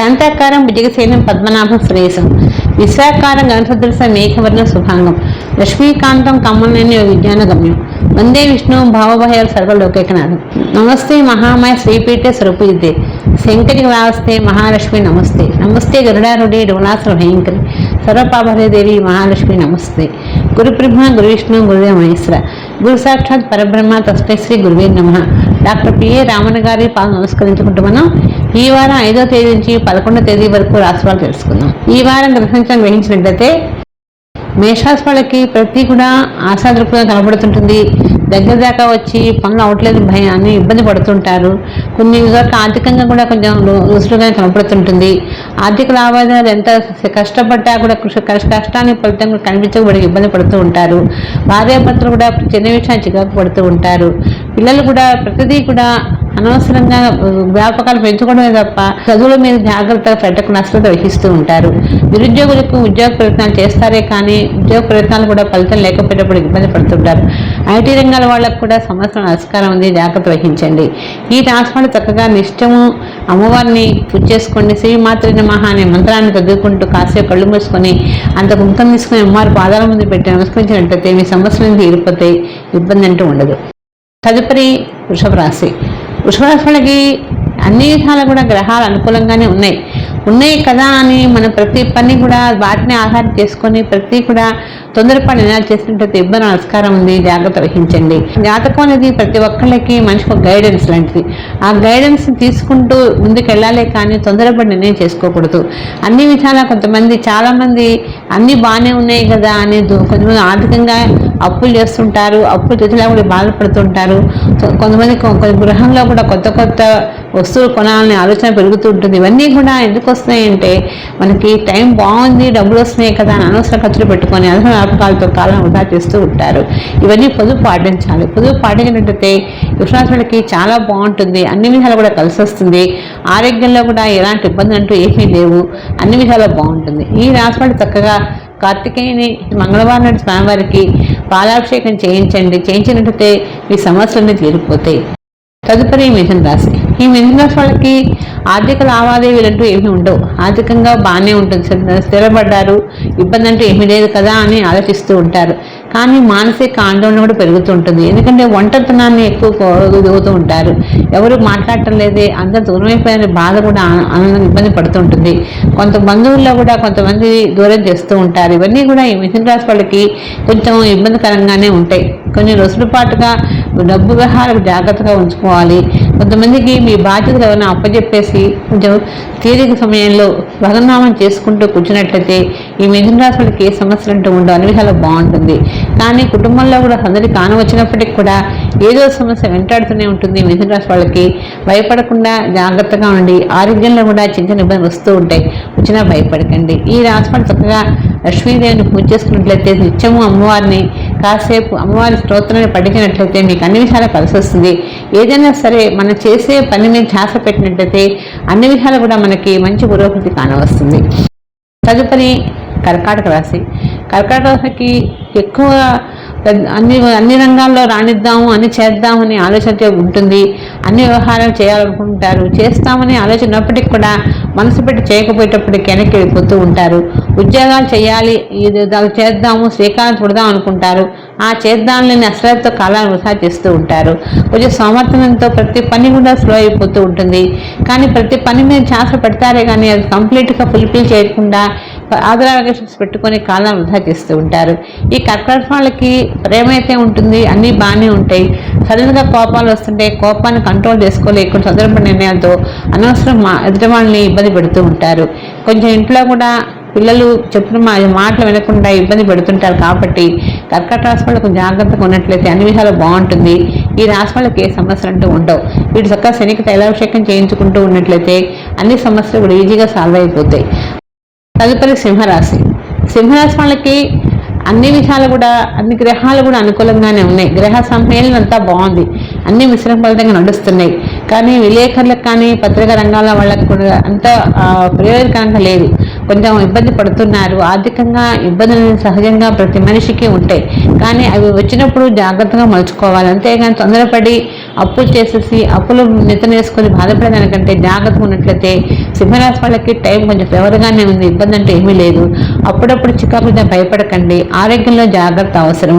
శాంతాకారం భుజగసేనం పద్మనాభ శ్రేయసం విశ్వాకారం గణసదృశ మేఘవర్ణ శుభాంగం. లక్ష్మీకాంతం కమ్మనేని విజ్ఞాన గమ్యం వందే విష్ణు భావభయాల సర్వలోకేకనాథం. నమస్తే మహామాయ శ్రీపీఠ స్వరూపిద్దే శంకరి వాస్తే మహాలక్ష్మి నమస్తే. నమస్తే గరుడారుడి రుణాసుర భయంకరి. సర్వపాపహరే మహాలక్ష్మి నమస్తే. గురుబ్రహ్మ గురు విష్ణు గురుదేవ మహేశ్వర గురు సాక్షాత్ పరబ్రహ్మ తస్మై శ్రీ గురువే నమ. డాక్టర్ పిఏ రామన్ గారి పాలు నమస్కరించుకుంటూ మనం ఈ వారం ఐదో తేదీ నుంచి పదకొండో తేదీ వరకు రాశిఫలాలు తెలుసుకుందాం. ఈ వారం గ్రహించడం గ్రహించినట్లయితే మేషరాశి వాళ్ళకి ప్రతి కూడా ఆశాదృక్పథం కనబడుతుంటుంది. దగ్గర దాకా వచ్చి పనులు అవ్వట్లేదు భయాన్ని ఇబ్బంది పడుతుంటారు. కొన్ని ఆర్థికంగా కూడా కొంచెం రుసులుగానే కనపడుతుంటుంది. ఆర్థిక లావాదేవీలు ఎంత కష్టపడ్డా కూడా కృషి కష్ట- కష్టాన్ని ఫలితం కనిపించకూడదు ఇబ్బంది పడుతూ ఉంటారు. భార్యాభర్తలు కూడా చిన్న విషయాన్ని చికాకు పడుతూ ఉంటారు. పిల్లలు కూడా ప్రతిదీ కూడా అనవసరంగా వ్యాపకాలు పెంచుకోవడమే తప్ప చదువుల మీద జాగ్రత్తగా పెట్టకుండా నష్టత వహిస్తూ ఉంటారు. నిరుద్యోగులకు ఉద్యోగ ప్రయత్నాలు చేస్తారే కానీ ఉద్యోగ ప్రయత్నాలు కూడా ఫలితం లేకపోయేటప్పుడు ఇబ్బంది పడుతుంటారు. ఐటీ రంగాల వాళ్ళకు కూడా సమస్యల నమస్కారం ఉంది జాగ్రత్త వహించండి. ఈ రాష్ట్రాలు చక్కగా నిష్టము అమ్మవారిని పూజ చేసుకోండి శ్రీ మాతృ నమః అనే మంత్రాన్ని చదువుకుంటూ కాసేపు కళ్ళు మూసుకొని అంత కుంకం తీసుకుని అమ్మవారి పాదాల ముందు పెట్టి నమస్కరించినట్లయితే మీ సమస్యలను తీరిపోతే ఇబ్బంది అంటూ ఉండదు. తదుపరి వృషభ రాశి. వృషభ రాశి వాళ్ళకి అన్ని విధాలు కూడా గ్రహాలు అనుకూలంగానే ఉన్నాయి. ఉన్నాయి కదా అని మనం ప్రతి పని కూడా వాటిని ఆధారం చేసుకొని ప్రతి కూడా తొందరపడి నిర్ణయాలు చేసినట్టయితే ఇబ్బంది నమస్కారం ఉంది. జాగ్రత్త వహించండి. జాతకం అనేది ప్రతి ఒక్కళ్ళకి మనిషికి ఒక గైడెన్స్ లాంటిది. ఆ గైడెన్స్ తీసుకుంటూ ముందుకు వెళ్ళాలి కానీ తొందరపడి నిర్ణయం చేసుకోకూడదు. అన్ని విధాలా కొంతమంది చాలామంది అన్నీ బాగానే ఉన్నాయి కదా అని కొంతమంది ఆర్థికంగా అప్పులు చేస్తుంటారు. అప్పులు చేసేలా కూడా బాధపడుతుంటారు. కొంతమంది కొన్ని గృహంలో కూడా కొత్త కొత్త వస్తువులు కొనాలనే ఆలోచన పెరుగుతూ ఉంటుంది. ఇవన్నీ కూడా ఎందుకు వస్తున్నాయంటే మనకి టైం బాగుంది డబ్బులు వస్తున్నాయి కదా అని అనవసర ఖర్చులు పెట్టుకొని అనవసర వ్యాపకాలతో కాలం వృధా చేస్తూ ఉంటారు. ఇవన్నీ పొదుపు పాటించాలి. పొదుపు పాటించినట్టయితే విశ్వాసాలకి చాలా బాగుంటుంది. అన్ని విధాలు కూడా కలిసి వస్తుంది ఆరోగ్యంలో కూడా ఎలాంటి ఇబ్బంది అంటూ ఏమీ లేవు. అన్ని విధాలు బాగుంటుంది. ఈ రాశి చక్కగా కార్తికేయని మంగళవారం నాడు స్వామివారికి పాలాభిషేకం చేయించండి. చేయించినట్టయితే మీ సమస్యలన్నీ తీరిపోతాయి. తదుపరి మిథున రాశి ఈ మిథున వాళ్ళకి ఆర్థిక లావాదేవీలు అంటూ ఏమీ ఉండవు. ఆర్థికంగా బాగానే ఉంటుంది. స్థిరపడ్డారు ఇబ్బంది అంటూ ఏమీ లేదు కదా అని ఆలోచిస్తూ ఉంటారు. కానీ మానసిక ఆందోళన కూడా పెరుగుతూ ఉంటుంది. ఎందుకంటే ఒంటరితనాన్ని ఎక్కువ దిగుతూ ఉంటారు. ఎవరు మాట్లాడటం లేదే అందరు దూరమైపోయిన బాధ కూడా ఆనందం ఇబ్బంది పడుతుంటుంది కొంత బంధువుల్లో కూడా కొంతమంది దూరం చేస్తూ ఉంటారు. ఇవన్నీ కూడా ఈ మిథున రాశి వాళ్ళకి కొంచెం ఇబ్బందికరంగానే ఉంటాయి. కొన్ని రోజుల పాటుగా డబ్బు వ్యవహారం జాగ్రత్తగా ఉంచుకోవాలి. కొంతమందికి మీ బాధ్యతలు ఏమైనా అప్పచెప్పేసి కొంచెం తీరిక సమయంలో భగన్నామం చేసుకుంటూ కూర్చున్నట్లయితే ఈ మిథున రాశి వాళ్ళకి ఏ సమస్యలు అంటూ ఉండవు. అన్ని విధాలు బాగుంటుంది. కానీ కుటుంబంలో కూడా సందడి కాని వచ్చినప్పటికి కూడా ఏదో సమస్య వెంటాడుతూనే ఉంటుంది. మిథున రాశి వాళ్ళకి భయపడకుండా జాగ్రత్తగా ఉండి ఆరోగ్యంలో కూడా చిన్న చిన్న ఇబ్బందులు వస్తూ ఉంటాయి. వచ్చినా భయపడకండి. ఈ రాశి చక్కగా లక్ష్మీదేవిని పూజ చేసుకున్నట్లయితే నిత్యము అమ్మవారిని కాసేపు అమ్మవారి స్తోత్రాన్ని పఠించినట్లయితే మీకు అన్ని విషయాలు కలిసి వస్తుంది. ఏదైనా సరే మనం చేసే పని మీద ధ్యాస పెట్టినట్లయితే అన్ని విషయాలు కూడా మనకి మంచి పురోగతి కానవస్తుంది. తదుపరి కర్కాటక రాశి. కర్కాటక రాశికి ఎక్కువ అన్ని అన్ని రంగాల్లో రాణిద్దాము అన్ని చేద్దామని ఆలోచన ఉంటుంది. అన్ని వ్యవహారాలు చేయాలనుకుంటారు. చేస్తామని ఆలోచనప్పటికి కూడా మనసు పెట్టి చేయకపోయేటప్పటికి వెనక్కి వెళ్ళిపోతూ ఉంటారు. ఉద్యోగాలు చేయాలి ఇది చేద్దాము శ్రీకారం చుడదాం అనుకుంటారు. ఆ చేద్దాంలేని అశ్రద్ధతో కాలాన్ని వృధా చేస్తూ ఉంటారు. కొంచెం సమర్థనంతో ప్రతి పని కూడా స్లో అయిపోతూ ఉంటుంది. కానీ ప్రతి పని మీద ఛాన్స్ పెడతారే కానీ అది కంప్లీట్గా ఫుల్ఫిల్ చేయకుండా ఆదరాగేషన్స్ పెట్టుకొని కాలం వృధా చేస్తూ ఉంటారు. ఈ కర్కట ప్రేమ అయితే ఉంటుంది అన్నీ బాగానే ఉంటాయి. సడన్గా కోపాలు వస్తుంటే కోపాన్ని కంట్రోల్ చేసుకోలేకుండా సందర్భ నిర్ణయాలతో అనవసరం మా ఎదుటి వాళ్ళని ఇబ్బంది పెడుతూ ఉంటారు. కొంచెం ఇంట్లో కూడా పిల్లలు చెప్పిన మా మాటలు వినకుండా ఇబ్బంది పెడుతుంటారు కాబట్టి కర్కట రాశి వాళ్ళకు జాగ్రత్తగా ఉన్నట్లయితే అన్ని విషయాలు బాగుంటుంది. ఈ రాశి వాళ్ళకి ఏ సమస్యలు అంటూ ఉండవు. వీటి చక్కగా శనికి తైలాభిషేకం చేయించుకుంటూ ఉన్నట్లయితే అన్ని సమస్యలు కూడా ఈజీగా సాల్వ్ అయిపోతాయి. తదుపరి సింహరాశి. సింహరాశి వాళ్ళకి అన్ని విషయాలు కూడా అన్ని గ్రహాలు కూడా అనుకూలంగానే ఉన్నాయి. గ్రహ సమ్మేళనం అంతా బాగుంది. అన్ని మిశ్రమ ఫలితంగా నడుస్తున్నాయి. కానీ విలేకరులకు కానీ పత్రికా రంగాల వాళ్ళకి కూడా అంత ప్రయోజనకరంగా లేదు. కొంచెం ఇబ్బంది పడుతున్నారు. ఆర్థికంగా ఇబ్బందులు సహజంగా ప్రతి మనిషికి ఉంటాయి. కానీ అవి వచ్చినప్పుడు జాగ్రత్తగా మలుచుకోవాలి. అంతేగాని తొందరపడి అప్పులు చేసేసి అప్పులు నెత్తనేసుకొని బాధపడేదానికంటే జాగ్రత్తగా ఉన్నట్లయితే సింహరాశి వాళ్ళకి టైం కొంచెం ఫేవర్గానే ఉంది ఇబ్బంది అంటే ఏమీ లేదు. అప్పుడప్పుడు చికాకుగా భయపడకండి. ఆరోగ్యంలో జాగ్రత్త అవసరం.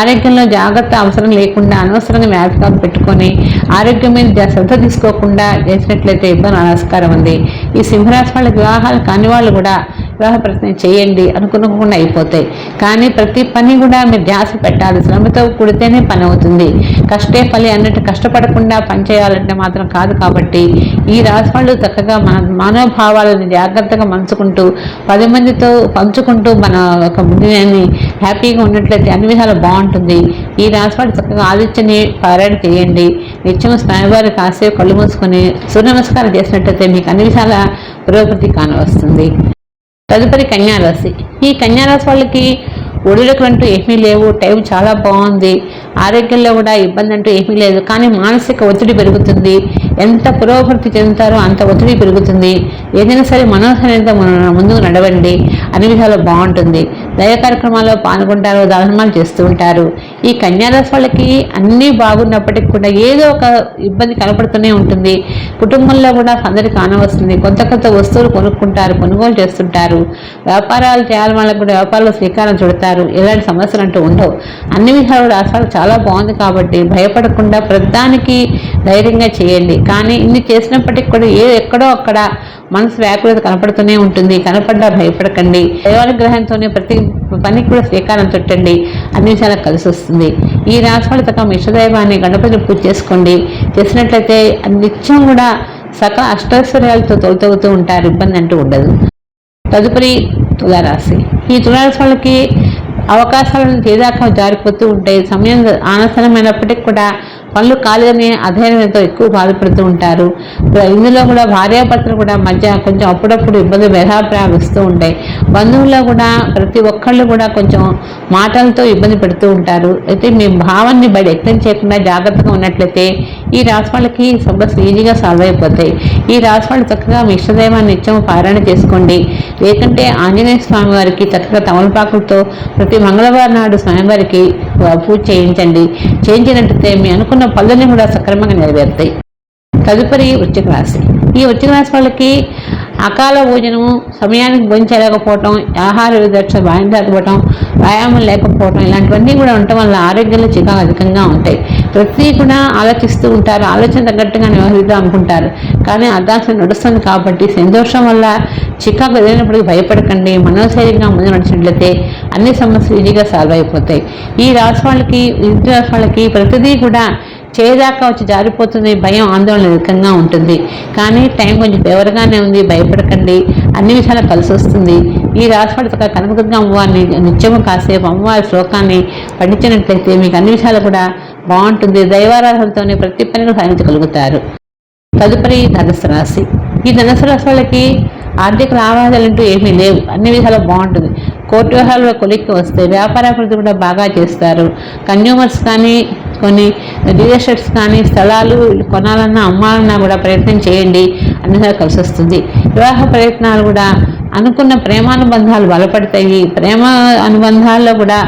ఆరోగ్యంలో జాగ్రత్త అవసరం లేకుండా అనవసరంగా వ్యాపకం పెట్టుకొని ఆరోగ్యం మీద శ్రద్ధ తీసుకోకుండా చేసినట్లయితే ఇబ్బంది ఆస్కారం ఉంది. ఈ సింహరాశి వాళ్ళ వివాహాలు కాని వాళ్ళు కూడా వివాహ ప్రశ్న చేయండి అనుకునకుండా అయిపోతాయి. కానీ ప్రతి పని కూడా మీరు ధ్యాస పెట్టాలి. శ్రమతో కూడితేనే పని అవుతుంది. కష్టే ఫలి అన్నట్టు కష్టపడకుండా పని చేయాలంటే మాత్రం కాదు కాబట్టి ఈ రాశి వాళ్ళు చక్కగా మన మనోభావాలను జాగ్రత్తగా మంచుకుంటూ పది మందితో పంచుకుంటూ మన ఒక ముందుని హ్యాపీగా ఉన్నట్లయితే అన్ని విధాలు బాగుంటుంది. ఈ రాశిఫళ్ళు చక్కగా ఆదిత్యని పారాయణ చేయండి. నిత్యం స్వామివారి కాసేపు కళ్ళు మూసుకొని సూర్య నమస్కారం చేసినట్లయితే మీకు అన్ని విధాల పురోగతి కానవస్తుంది. తదుపరి కన్యారాశి. ఈ కన్యారాశి వాళ్ళకి ఒడిలకు అంటూ ఏమీ లేవు. టైం చాలా బాగుంది. ఆరోగ్యంలో కూడా ఇబ్బంది అంటూ ఏమీ లేదు. కానీ మానసిక ఒత్తిడి పెరుగుతుంది. ఎంత పురోగతి చెందుతారో అంత ఒత్తిడి పెరుగుతుంది. ఏదైనా సరే మనోధైర్యంతో ముందుకు నడవండి. అన్ని విధాలు బాగుంటుంది. దైవ కార్యక్రమాల్లో పాల్గొంటారు దానమాలు చేస్తూ ఉంటారు. ఈ కన్యారాశి వాళ్ళకి అన్నీ బాగున్నప్పటికీ కూడా ఏదో ఒక ఇబ్బంది కనపడుతూనే ఉంటుంది. కుటుంబంలో కూడా అందరికి కానవస్తుంది కొంత కొంత వస్తువులు కొనుక్కుంటారు కొనుగోలు చేస్తుంటారు. వ్యాపారాలు చేయాలి వాళ్ళకి కూడా వ్యాపారాలు శ్రీకారం చుడతారు. ఎలాంటి సమస్యలు అంటూ ఉండవు. అన్ని విధాలు రాష్ట్రాలు చాలా బాగుంది కాబట్టి భయపడకుండా ప్రతిదానికి ధైర్యంగా చేయండి. కానీ ఇన్ని చేసినప్పటికీ కూడా ఏ ఎక్కడో అక్కడ మనసు వ్యాకులత కనపడుతూనే ఉంటుంది. కనపడ్డా భయపడకండి. దైవానుగ్రహంతోనే ప్రతి పనికి కూడా శ్రీకారం చుట్టండి. అన్ని విషయాలకు కలిసి వస్తుంది. ఈ రాశిఫలితకం ఇష్టదైవాన్ని గణపతిని పూజ చేసుకోండి. చేసినట్లయితే నిత్యం కూడా సకల అష్టైశ్వర్యాలతో తొలతొగుతూ ఉంటారు. ఇబ్బంది అంటూ ఉండదు. తదుపరి తులారాశి. ఈ తులారాశి వాళ్ళకి అవకాశాలను తేదాకా జారిపోతూ ఉంటాయి సమయం ఆనసనమైనప్పటికీ కూడా పనులు ఖాళీగానే అధైర్యంతో ఎక్కువ బాధపడుతూ ఉంటారు. ఇందులో కూడా భార్యాభర్తలు కూడా మధ్య కొంచెం అప్పుడప్పుడు ఇబ్బంది భేదాభిప్రాయిస్తూ ఉంటాయి. బంధువుల్లో కూడా ప్రతి ఒక్కళ్ళు కూడా కొంచెం మాటలతో ఇబ్బంది పెడుతూ ఉంటారు. అయితే మీ భావాన్ని బయట వ్యక్తం చేయకుండా జాగ్రత్తగా ఉన్నట్లయితే ఈ రాశి వాళ్ళకి ఈజీగా సాల్వ్ అయిపోతాయి ఈ రాశి వాళ్ళు చక్కగా మీ ఇష్టదైవాన్ని నిత్యం పారాయణ చేసుకోండి. లేకంటే ఆంజనేయ స్వామి వారికి చక్కగా తమలపాకులతో ప్రతి మంగళవారం నాడు స్వామివారికి పూజ చేయించండి. చేయించినట్టయితే మీ అనుకున్న పనులన్నీ కూడా సక్రమంగా నెరవేరుతాయి. తదుపరి వృశ్చిక రాశి. ఈ వృశ్చిక రాశి వాళ్ళకి అకాల భోజనము సమయానికి భోంచలేకపోవటం ఆహార విదక్ష బాగా ఇవ్వటం వ్యాయామం లేకపోవటం ఇలాంటివన్నీ కూడా ఉండటం వల్ల ఆరోగ్యంలో చికాకు అధికంగా ఉంటాయి. ప్రతి కూడా ఆలోచిస్తూ ఉంటారు. ఆలోచన తగ్గట్టుగా వ్యవహరిద్దాం అనుకుంటారు. కానీ అర్ధాంశం నడుస్తుంది కాబట్టి సంతోషం వల్ల చికాకు ఎదిరినప్పటికీ భయపడకండి. మనోశైలిగా ముందు నడిచినట్లయితే అన్ని సమస్యలు ఈజీగా సాల్వ్ అయిపోతాయి. ఈ రాశి వాళ్ళకి ఇంటి రాశి వాళ్ళకి ప్రతిదీ కూడా చేదాకా వచ్చి జారిపోతుంది భయం ఆందోళన అధికంగా ఉంటుంది. కానీ టైం కొంచెం బెవరగానే ఉంది భయపడకండి. అన్ని విషయాలు కలిసి వస్తుంది. ఈ రాశివాడి చక్కగా కనకదుర్గ అమ్మవారిని నిత్యము కాసేపు అమ్మవారి శ్లోకాన్ని పఠించినట్లయితే మీకు అన్ని విషయాలు కూడా బాగుంటుంది. దైవారాధనతోనే ప్రతి పని కూడా సాధించగలుగుతారు. తదుపరి ధనుసు రాశి. ఈ ధనుసు రాశి వాళ్ళకి ఆర్థిక లావాదేవీలు అంటూ ఏమీ లేవు. అన్ని విధాలు బాగుంటుంది. కోర్టు వ్యవహారాలు కొలిక్కి వస్తే వ్యాపార అభివృద్ధి కూడా బాగా చేస్తారు. కన్జ్యూమర్స్ కానీ కొన్ని రియల్ ఎస్టేట్స్ కానీ స్థలాలు కొనాలన్నా అమ్మాలన్నా కూడా ప్రయత్నం చేయండి అన్ని కలిసి వస్తుంది. వివాహ ప్రయత్నాలు కూడా అనుకున్న ప్రేమానుబంధాలు బలపడతాయి. ప్రేమ అనుబంధాల్లో కూడా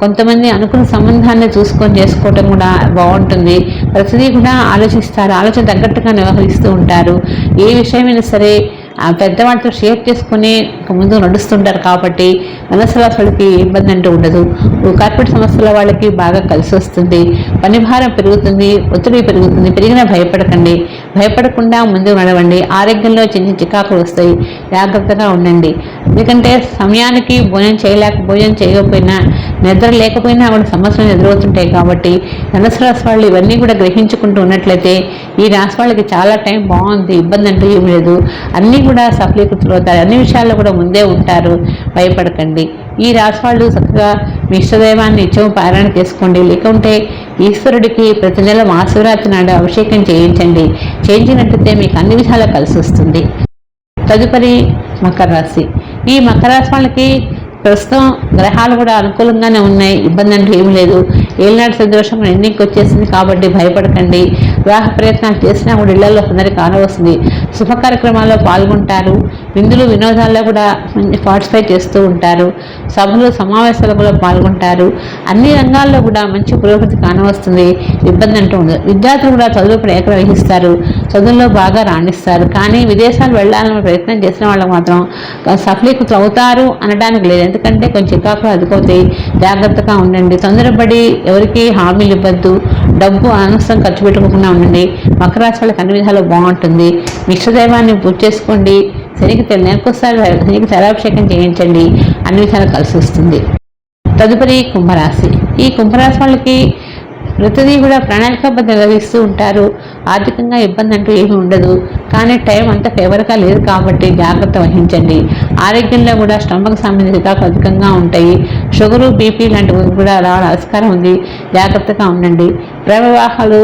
కొంతమంది అనుకున్న సంబంధాన్ని చూసుకొని చేసుకోవటం కూడా బాగుంటుంది. ప్రతిదీ కూడా ఆలోచిస్తారు. ఆలోచన తగ్గట్టుగా వ్యవహరిస్తూ ఉంటారు. ఏ విషయమైనా సరే ఆ పెద్దవాళ్ళతో షేర్ చేసుకుని ముందు నడుస్తుంటారు కాబట్టి మనసరాసులకి ఇబ్బంది అంటూ ఉండదు. కార్పొరేట్ సంస్థల వాళ్ళకి బాగా కలిసి వస్తుంది. పని భారం పెరుగుతుంది ఒత్తిడి పెరుగుతుంది. పెరిగినా భయపడకండి. భయపడకుండా ముందుకు నడవండి. ఆరోగ్యంలో చిన్న చికాకులు వస్తాయి. జాగ్రత్తగా ఉండండి. ఎందుకంటే సమయానికి భోజనం చేయలేక భోజనం చేయకపోయినా నిద్ర లేకపోయినా కూడా సమస్యలు ఎదురవుతుంటాయి కాబట్టి ధనుసు రాశి వాళ్ళు ఇవన్నీ కూడా గ్రహించుకుంటూ ఉన్నట్లయితే ఈ రాశి వాళ్ళకి చాలా టైం బాగుంది ఇబ్బంది అంటూ ఏం లేదు. అన్నీ కూడా సఫలీకృతులు అవుతారు. అన్ని విషయాల్లో కూడా ముందే ఉంటారు. భయపడకండి. ఈ రాశి వాళ్ళు చక్కగా మీ ఇష్టదైవాన్ని నిత్యం పారాయణ చేసుకోండి. లేకుంటే ఈశ్వరుడికి ప్రతి నెల మహాశివరాత్రి నాడు అభిషేకం చేయించండి. చేయించినట్లయితే మీకు అన్ని విషయాలు కలిసి వస్తుంది. తదుపరి మకర రాశి. ఈ మకర రాశి వాళ్ళకి ప్రస్తుతం గ్రహాలు కూడా అనుకూలంగానే ఉన్నాయి ఇబ్బంది అంటే ఏమి లేదు. ఏలినాటి సంతోషం ఎండింగ్కి వచ్చేసింది కాబట్టి భయపడకండి. వివాహ ప్రయత్నాలు చేసినా కూడా ఇళ్ళలో కొందరికి కానవస్తుంది. శుభ కార్యక్రమాల్లో పాల్గొంటారు. విందులు వినోదాల్లో కూడా పార్టిసిపేట్ చేస్తూ ఉంటారు. సభలు సమావేశాలు కూడా పాల్గొంటారు. అన్ని రంగాల్లో కూడా మంచి పురోగతి కానవస్తుంది. ఇబ్బంది అంటూ ఉండదు. విద్యార్థులు కూడా చదువుపై ఏకర వహిస్తారు. చదువుల్లో బాగా రాణిస్తారు. కానీ విదేశాలు వెళ్ళాలని ప్రయత్నం చేసిన వాళ్ళు మాత్రం సఫలీకృతం అవుతారు అనడానికి లేదు. ఎందుకంటే కొంచెం చికాకులు అదుకవుతాయి జాగ్రత్తగా ఉండండి. తొందరపడి ఎవరికి హామీలు ఇవ్వద్దు. డబ్బు అనవసరం ఖర్చు పెట్టుకోకుండా ఉండండి. మకర రాశి వాళ్ళకి అన్ని విధాలు బాగుంటుంది. మిశ్రదైవాన్ని పూజ చేసుకోండి. శనికి తెలి నెలకొకసారి శనికి తలాభిషేకం చేయించండి. అన్ని విధాలు కలిసి వస్తుంది. తదుపరి కుంభరాశి. ఈ కుంభరాశి వాళ్ళకి ప్రతిదీ కూడా ప్రణాళికాబద్ధంగా ఇస్తూ ఉంటారు. ఆర్థికంగా ఇబ్బంది అంటూ ఏమీ ఉండదు. కానీ టైం అంత ఫేవర్గా లేదు కాబట్టి జాగ్రత్త వహించండి. ఆరోగ్యంలో కూడా స్టమక్ సంబంధిత అధికంగా ఉంటాయి. షుగరు బీపీ లాంటివి కూడా రావడం ఆస్కారం ఉంది. జాగ్రత్తగా ఉండండి. ప్రేమ వివాహాలు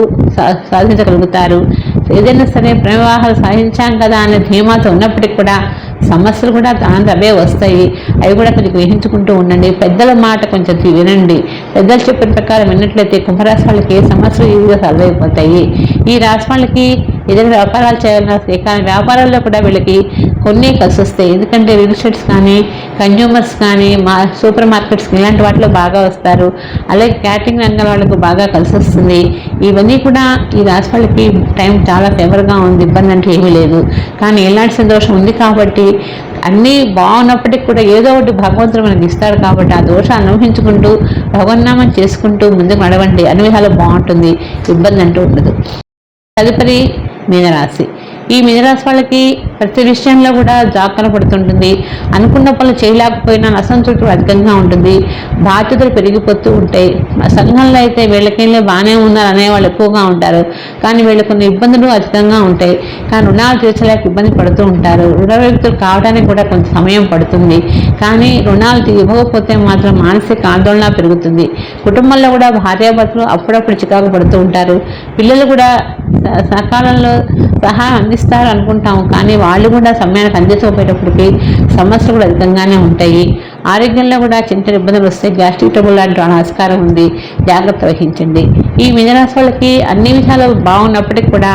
సాధించగలుగుతారు. ఏదైనా సరే ప్రేమ వివాహాలు సాధించాం కదా అనే ధీమాతో ఉన్నప్పటికి కూడా సమస్యలు కూడా దాని అవే వస్తాయి. అవి కూడా కొంచెం గ్రహించుకుంటూ ఉండండి. పెద్దల మాట కొంచెం వినండి. పెద్దలు చెప్పిన ప్రకారం విన్నట్లయితే కుంభరాశి వాళ్ళకి సమస్యలు ఈజీగా సాల్వ్ అయిపోతాయి. ఈ రాశి వాళ్ళకి ఏదైనా వ్యాపారాలు చేయాలన్నా కానీ వ్యాపారాల్లో కూడా వీళ్ళకి కొన్ని కలిసి వస్తాయి. ఎందుకంటే రియల్ ఎస్టేట్స్ కానీ కన్జ్యూమర్స్ కానీ మా సూపర్ మార్కెట్స్ ఇలాంటి వాటిలో బాగా వస్తారు. అలాగే క్యాటరింగ్ రంగం వాళ్ళకు బాగా కలిసి వస్తుంది. ఇవన్నీ కూడా ఈ రాశి వాళ్ళకి టైం చాలా ఫేవర్గా ఉంది. ఇబ్బంది అంటే ఏమీ లేదు. కానీ ఎలాంటి సంతోషం ఉంది కాబట్టి అన్నీ బాగున్నప్పటికీ కూడా ఏదో ఒకటి భగవంతుడు మనకి ఇస్తాడు కాబట్టి ఆ దోష అనుభవించుకుంటూ భగవన్నామం చేసుకుంటూ ముందుకు నడవండి. అన్ని విధాలు బాగుంటుంది. ఇబ్బంది అంటూ ఉండదు. తదుపరి మీనరాశి ఈ మీనరాశి వాళ్ళకి ప్రతి విషయంలో కూడా జాగ్రత్త పడుతుంటుంది. అనుకున్న పనులు చేయలేకపోయినా అసంతృప్తి అధికంగా ఉంటుంది. బాధ్యతలు పెరిగిపోతూ ఉంటాయి. సంఘంలో అయితే వీళ్ళకెళ్ళి బాగానే ఉన్నారు అనేవాళ్ళు ఎక్కువగా ఉంటారు. కానీ వీళ్ళకి కొన్ని ఇబ్బందులు అధికంగా ఉంటాయి. కానీ రుణాలు తీర్చలేక ఇబ్బంది పడుతూ ఉంటారు. రుణ వ్యక్తులు కావడానికి కూడా కొంత సమయం పడుతుంది. కానీ రుణాలు ఇవ్వకపోతే మాత్రం మానసిక ఆందోళన పెరుగుతుంది. కుటుంబంలో కూడా భార్యాభర్తలు అప్పుడప్పుడు చికాకు పడుతూ ఉంటారు. పిల్లలు కూడా సకాలంలో సహాయం అందిస్తారు అనుకుంటాము కానీ వాళ్ళు కూడా సమయానికి అందించకపోయేటప్పటికి సమస్యలు కూడా అధికంగానే ఉంటాయి. ఆరోగ్యంలో కూడా చిన్న చిన్న ఇబ్బందులు వస్తే గ్యాస్ట్రిక్ ట్రబుల్ లాంటి ఆస్కారం ఉంది. జాగ్రత్త వహించండి. ఈ మిథునరాశి వాళ్ళకి అన్ని విషయాలు బాగున్నప్పటికీ కూడా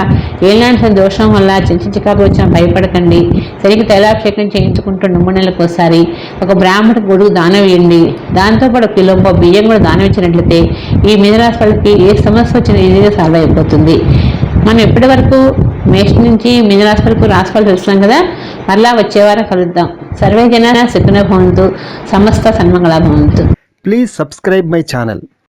ఏలాంటి దోషం వల్ల చిన్న చిన్న చికాకు వచ్చినా భయపడకండి. సరిగ్గా తైలాభిషేకం చేయించుకుంటూ మూడు ఒకసారి ఒక బ్రాహ్మణ గొడుగు దానం వేయండి దాంతోపాటు ఒక కిలో బియ్యం కూడా దానం ఇచ్చినట్లయితే ఈ మిథునరాశి వాళ్ళకి ఏ సమస్య వచ్చినా ఈజీగా సాల్వ్ అయిపోతుంది. మనం ఎప్పటి వరకు మేష్ నుంచి మీనరాశి వరకు రాశిఫలం తెలుసున్నాం కదా మరలా వచ్చే వారం కలుద్దాం. సర్వే జన శకున భవంతు సమస్త సన్మంగళ భవంతు ప్లీజ్ సబ్స్క్రైబ్ మై ఛానల్